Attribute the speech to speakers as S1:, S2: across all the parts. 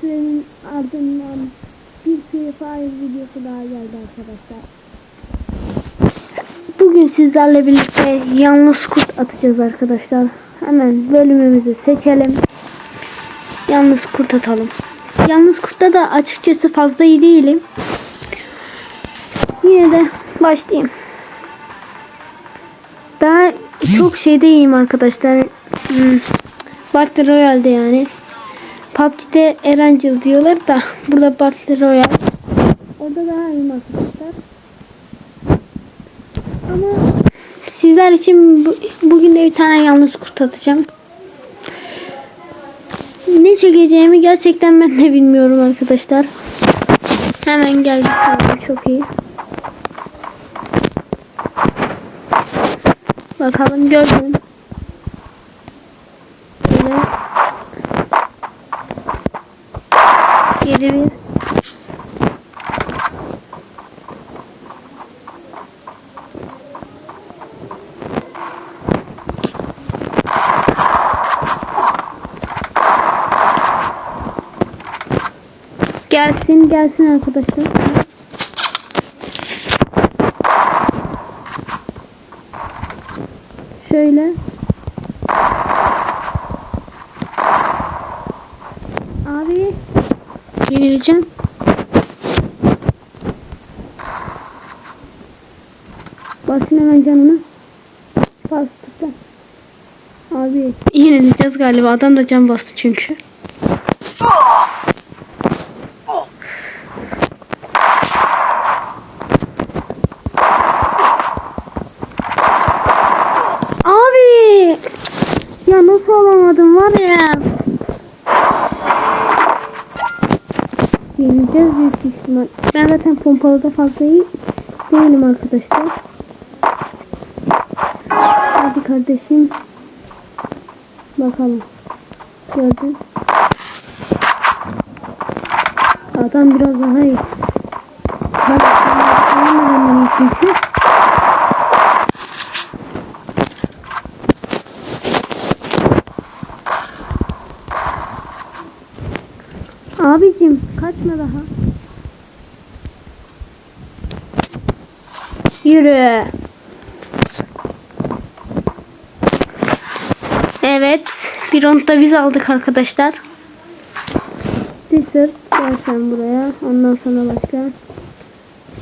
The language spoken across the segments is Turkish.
S1: sürenin ardından bir Free Fire videosu daha geldi arkadaşlar. Bugün sizlerle birlikte yalnız kurt atacağız arkadaşlar. Hemen bölümümüzü seçelim. Yalnız kurt atalım. Yalnız kurtta da açıkçası fazla iyi değilim. Yine de başlayayım. Daha çok şeyde iyiyim arkadaşlar. Hmm. Battle Royale'de yani. PUBG'de Erangel diyorlar da burada Battle Royale. Orada daha iyiyim arkadaşlar. Ama sizler için bu, bugün de bir tane yalnız kurt atacağım. Ne çekeceğimi gerçekten ben de bilmiyorum arkadaşlar. Hemen geldik. Çok iyi. Bakalım gördüm. Böyle. Yedi bir. Gelsin gelsin arkadaşlar. Şöyle. Abi. Yenileceğim. Basın hemen canını. Bastık da. Abi. Yenileceğiz galiba. Adam da can bastı çünkü. Abi. Ya nasıl alamadım var ya. Yeneceğiz büyük ihtimal. Ben zaten pompalıda fazla iyi değilim arkadaşlar. Hadi kardeşim. Bakalım. Gördün. Adam biraz daha iyi. Ben ben çünkü. Kaçma daha. Yürü. Evet. Bir round da biz aldık arkadaşlar. Desert gel sen buraya. Ondan sonra başka.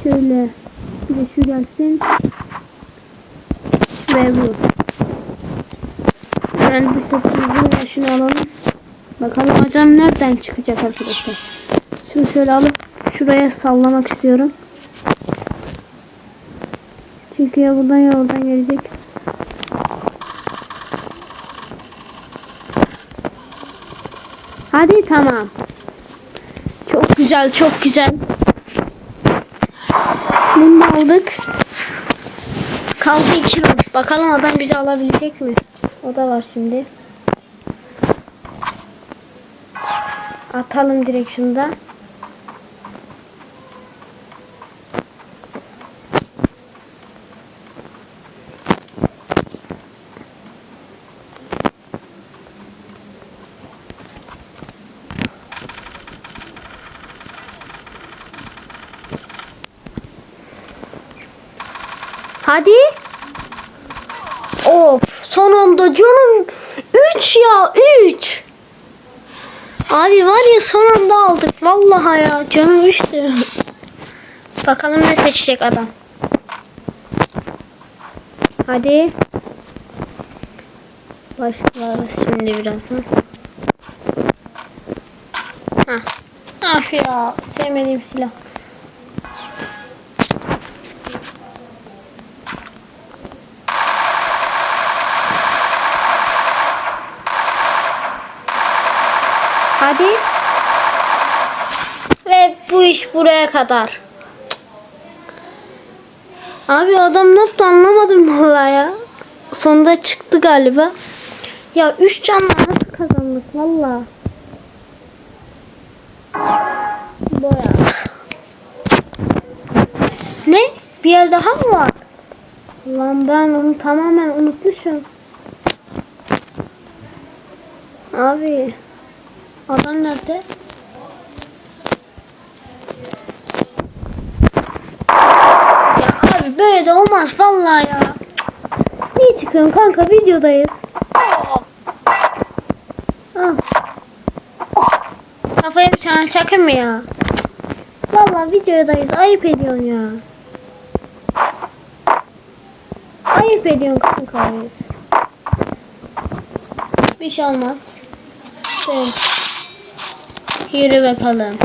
S1: Şöyle bir de şu gelsin. Ve bu. Ben bir topumuzu şunu alalım. Bakalım hocam nereden çıkacak arkadaşlar. Şunu şöyle alıp şuraya sallamak istiyorum. Çünkü ya buradan ya oradan gelecek. Hadi tamam. Çok güzel çok güzel. Bunu da aldık. Kaldı iki round. Bakalım adam bizi alabilecek mi? O da var şimdi. Atalım direkt şunu da. Hadi. Of son anda canım 3 ya 3. Abi var ya son anda aldık. Vallahi ya canım düştü. Bakalım ne seçecek adam. Hadi. Başlarız şimdi birazdan. Hah. Ah ya. Sevmediğim silah. Hadi. Ve bu iş buraya kadar. Abi adam nasıl anlamadım vallahi ya. Sonunda çıktı galiba. Ya 3 canla nasıl kazandık valla. Boya. Ne? Bir yer daha mı var? Lan ben onu tamamen unutmuşum. Abi. Adam nerede? Ya abi böyle de olmaz vallahi ya. Niye çıkıyorsun kanka videodayız. Ah. Kafayı bir tane çakın mı ya? Valla videodayız ayıp ediyorsun ya. Ayıp ediyorsun kanka. Bir şey olmaz. Evet. Yürü bakalım.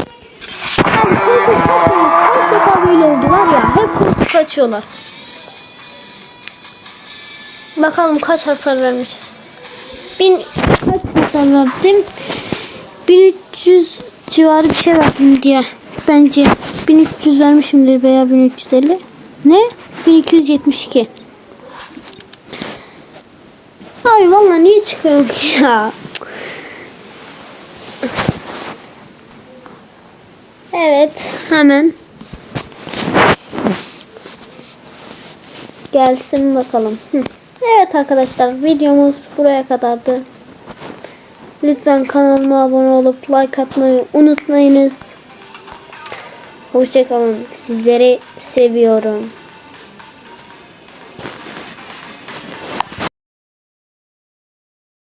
S1: Hep böyle oldu var ya. Hep korkup kaçıyorlar. Bakalım kaç hasar vermişiz. Bin kaç hasar verdim? 1300 civarı bir şey verdim diye. Bence 1300 vermişimdir veya 1350. Ne? 1272. Abi vallahi niye çıkıyorum ki ya? Evet, hemen. Gelsin bakalım. Evet arkadaşlar, videomuz buraya kadardı. Lütfen kanalıma abone olup like atmayı unutmayınız. Hoşçakalın. Sizleri seviyorum.